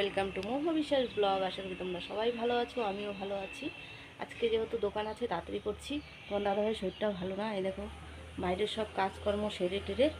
Welcome to মোহা বিশ্বাস blog. আশা করি তোমরা সবাই ভালো আছো, আমিও ভালো আছি। আজকে যেহেতু দোকান আছে, তাড়াতাড়ি করছি। তোমার দাদাভাই শরীরটা ভালো না? এই দেখো, বাইরের সব কাজকর্ম সেরে টেরে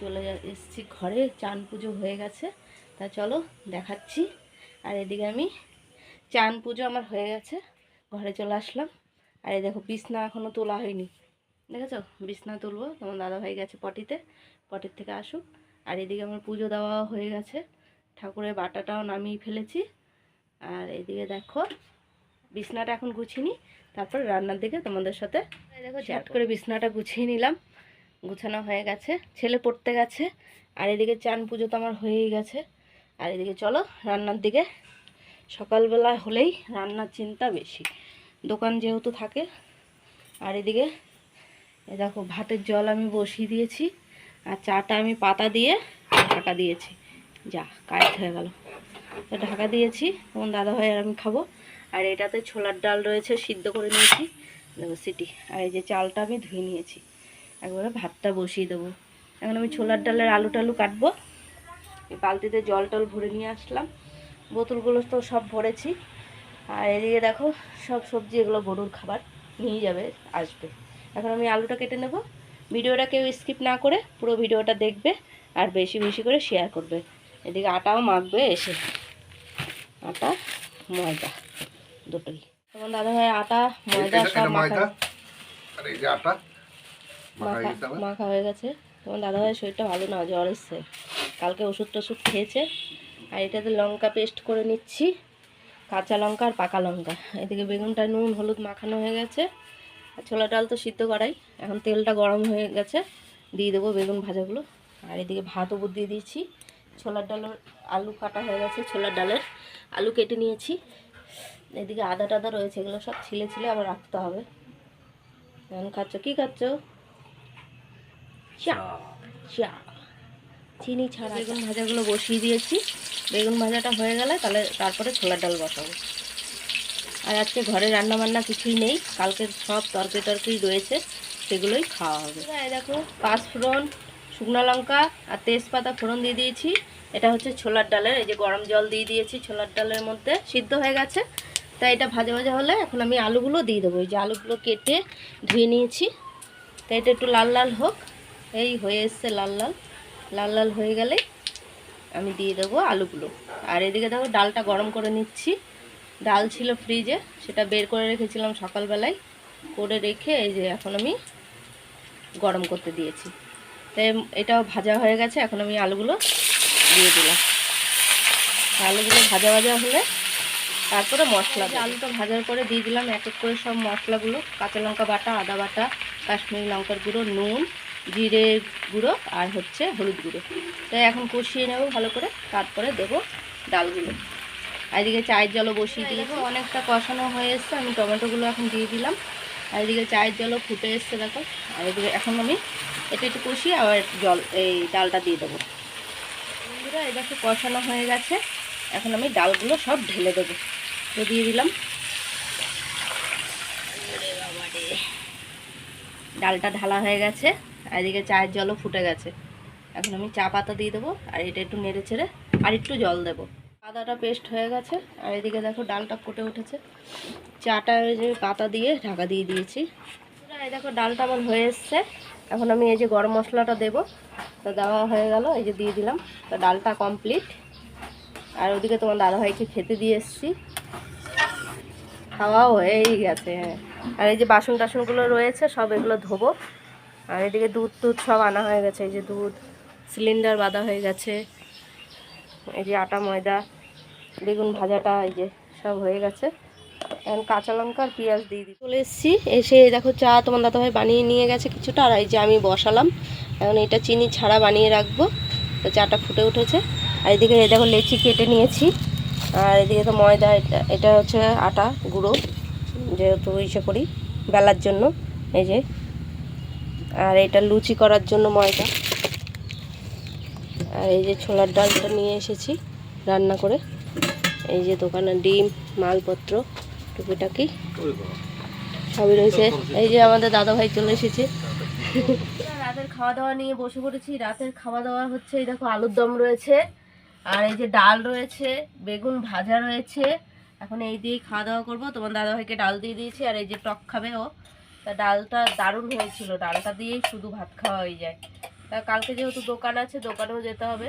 চলে এসছি ঘরে। চান পুজো হয়ে গেছে। তা চলো, দেখাচ্ছি। আর এদিকে আমি চান পুজো আমার হয়ে গেছে। ঘরে চলে আসলাম। আর এই দেখো, বিছনা এখনও তোলা হয়নি। দেখেছ? বিছনা তুলবো। তোমার দাদাভাই গেছে পটিতে। পটির থেকে আসুক। আর এদিকে আমার পুজো দেওয়া হয়ে গেছে। ঠাকুরের বাটাটাও নামিয়ে ফেলেছি। আর এদিকে দেখো বিছনাটা এখন গুছিনি তারপর রান্নার দিকে তোমাদের সাথে দেখো চ্যাট করে বিছনাটা গুছিয়ে নিলাম। গুছানো হয়ে গেছে ছেলে পড়তে গেছে। আর এদিকে চান পুজো তো আমার হয়েই গেছে। আর এদিকে চলো রান্নার দিকে। সকালবেলা হলেই রান্নার চিন্তা বেশি। দোকান যেহেতু থাকে। আর এদিকে এ দেখো ভাতের জল আমি বসিয়ে দিয়েছি। আর চাটা আমি পাতা দিয়ে ঢাকা দিয়েছি। যা কাজ হয়ে গেল। তো ঢাকা দিয়েছি তখন দাদা ভাই আর আমি খাব। আর এটাতে ছোলার ডাল রয়েছে, সিদ্ধ করে নিয়েছি। দেবো সিটি, আর এই যে চালটা আমি ধুয়ে নিয়েছি। একবারে ভাতটা বসিয়ে দেবো। এখন আমি ছোলার ডালের আলু টালু কাটবো বালতিতে জল টল ভরে নিয়ে আসলাম। বোতলগুলো তো সব ভরেছি। আর এদিকে দেখো, সব সবজি, এগুলো গরুর খাবার। নিয়ে যাবে, আসবে। এখন আমি আলুটা কেটে নেব। ভিডিওটা কেউ স্কিপ না করে পুরো ভিডিওটা দেখবে, আর বেশি বেশি করে শেয়ার করবে। এদিকে আটাও মাখবে এসে আটা ময়দা দুটোই। তখন দাদা ভাই আটা ময়দা সব মাখা আর এই যে আটা মাখা হয়ে গেছে তখন দাদা ভাইয়ের শরীরটা ভালো না জ্বর এসছে। কালকে ওষুধ টষুধ খেয়েছে। আর এটাতে লঙ্কা পেস্ট করে নিচ্ছি। কাঁচা লঙ্কা আর পাকা লঙ্কা। এদিকে বেগুনটা নুন হলুদ মাখানো হয়ে গেছে। আর ছোলা ডাল তো সিদ্ধ করাই। এখন তেলটা গরম হয়ে গেছে। দিয়ে দেবো বেগুন ভাজাগুলো। আর এদিকে ভাত উপর দিয়ে দিয়েছি। ছোলার ডালের আলু কাটা হয়ে গেছে ছোলার ডালের আলু কেটে নিয়েছি। এদিকে আদা টাদা রয়েছে এগুলো সব ছিলে ছিলে আবার রাখতে হবে। এখন খাচ্ছ কী খাচ্ছ? চা চা। চিনি ছাড়া। বেগুন ভাজাগুলো বসিয়ে দিয়েছি। বেগুন ভাজাটা হয়ে গেলে তাহলে তারপরে ছোলার ডাল বসাবো। আর আজকে ঘরে রান্না বান্না কিছুই নেই। কালকে সব তরকারি টরকারি রয়েছে সেগুলোই খাওয়া হবে। দেখো? পাঁচ ফোড়ন শুকনো লঙ্কা আর তেজপাতা ফোড়ন দিয়ে দিয়েছি। এটা হচ্ছে ছোলার ডালের, এই যে গরম জল দিয়ে দিয়েছি ছোলার ডালের মধ্যে, সিদ্ধ হয়ে গেছে। তাই এটা ভাজা ভাজা হলে এখন আমি আলুগুলো দিয়ে দেবো। এই যে আলুগুলো কেটে ধুয়ে নিয়েছি। তাই এটা একটু লাল লাল হোক। এই হয়ে এসছে লাল লাল। লাল লাল হয়ে গেলে আমি দিয়ে দেবো আলুগুলো। আর এদিকে দেখো ডালটা গরম করে নিচ্ছি। ডাল ছিল ফ্রিজে, সেটা বের করে রেখেছিলাম সকালবেলায়। করে রেখে এই যে এখন আমি গরম করতে দিয়েছি। তাই এটাও ভাজা হয়ে গেছে। এখন আমি আলুগুলো দিয়ে দিলাম। আলুগুলো ভাজা ভাজা হলে তারপরে মশলা আলুটা ভাজার পরে দিয়ে দিলাম এক এক করে সব মশলাগুলো। কাঁচা লঙ্কা বাটা, আদা বাটা, কাশ্মীরি লঙ্কার গুঁড়ো, নুন, জিরে গুঁড়ো আর হচ্ছে হলুদ গুঁড়ো। তাই এখন কষিয়ে নেব ভালো করে। তারপরে দেব ডালগুলো। এদিকে চায়ের জলও বসিয়ে দিয়েছি। অনেকটা কষানো হয়ে এসছে। আমি টমেটোগুলো এখন দিয়ে দিলাম। আর এদিকে চায়ের জলও ফুটে এসছে, দেখো। আর এদিকে এখন আমি এটা একটু কষিয়ে আবার জল, এই ডালটা দিয়ে দেবো। বন্ধুরা একটু কষানো হয়ে গেছে। এখন আমি ডালগুলো সব ঢেলে দেবো। তো দিয়ে দিলাম। ডালটা ঢালা হয়ে গেছে। আর এদিকে চায়ের জলও ফুটে গেছে। এখন আমি চা পাতা দিয়ে দেবো। আর এটা একটু নেড়ে ছেড়ে আর একটু জল দেবো। আদাটা পেস্ট হয়ে গেছে। আর এদিকে দেখো ডালটা ফুটে উঠেছে। চাটা যে পাতা দিয়ে ঢাকা দিয়ে দিয়েছি। এই দেখো ডালটা আমার হয়ে এসছে। এখন আমি এই যে গরম মশলাটা দেবো। তো দেওয়া হয়ে গেল, এই যে দিয়ে দিলাম। তো ডালটা কমপ্লিট আর ওদিকে তোমার দাদাভাইকে খেতে দিয়ে এসছি। খাওয়াও হয়েই গেছে। হ্যাঁ আর এই যে বাসন টাসনগুলো রয়েছে, সব এগুলো ধোবো। আর এদিকে দুধ টুধ সব আনা হয়ে গেছে। এই যে দুধ সিলিন্ডার বাঁধা হয়ে গেছে। এই যে আটা ময়দা। বেগুন ভাজাটা, এই যে সব হয়ে গেছে। এখন কাঁচা লঙ্কা আর পেঁয়াজ দিয়ে দিই চলে এসেছি, এসে দেখো চা তোমার দাদাভাই বানিয়ে নিয়ে গেছে কিছুটা, আর এই যে আমি বসালাম। এখন এটা চিনি ছাড়া বানিয়ে রাখব, তো চাটা ফুটে উঠেছে। আর এদিকে দেখো লেচি কেটে নিয়েছি। আর এদিকে তো ময়দা, এটা এটা হচ্ছে আটা গুঁড়ো, যেহেতু ইসে করি বেলার জন্য, এই যে। আর এটা লুচি করার জন্য ময়দা। আর এই যে ছোলার ডালটা নিয়ে এসেছি রান্না করে। এই যে দোকানে ডিম, মালপত্র, টুকিটাকি। সবই রয়েছে। এই যে আমাদের দাদা ভাই চলে এসেছে। রাতের খাওয়া দাওয়া নিয়ে বসে পড়েছি। রাতের খাওয়া দাওয়া হচ্ছে, এই দেখো, আলুর দম রয়েছে। আর এই যে ডাল রয়েছে, বেগুন ভাজা রয়েছে। এখন এই দিয়েই খাওয়া দাওয়া করব। তোমার দাদাভাইকে ডাল দিয়ে দিয়েছি, আর এই যে টক খাবে ও। তা ডালটা দারুণ হয়েছিল। ডালটা দিয়েই শুধু ভাত খাওয়া হয়ে যায়। তা কালকে যেহেতু দোকান আছে, দোকানেও যেতে হবে।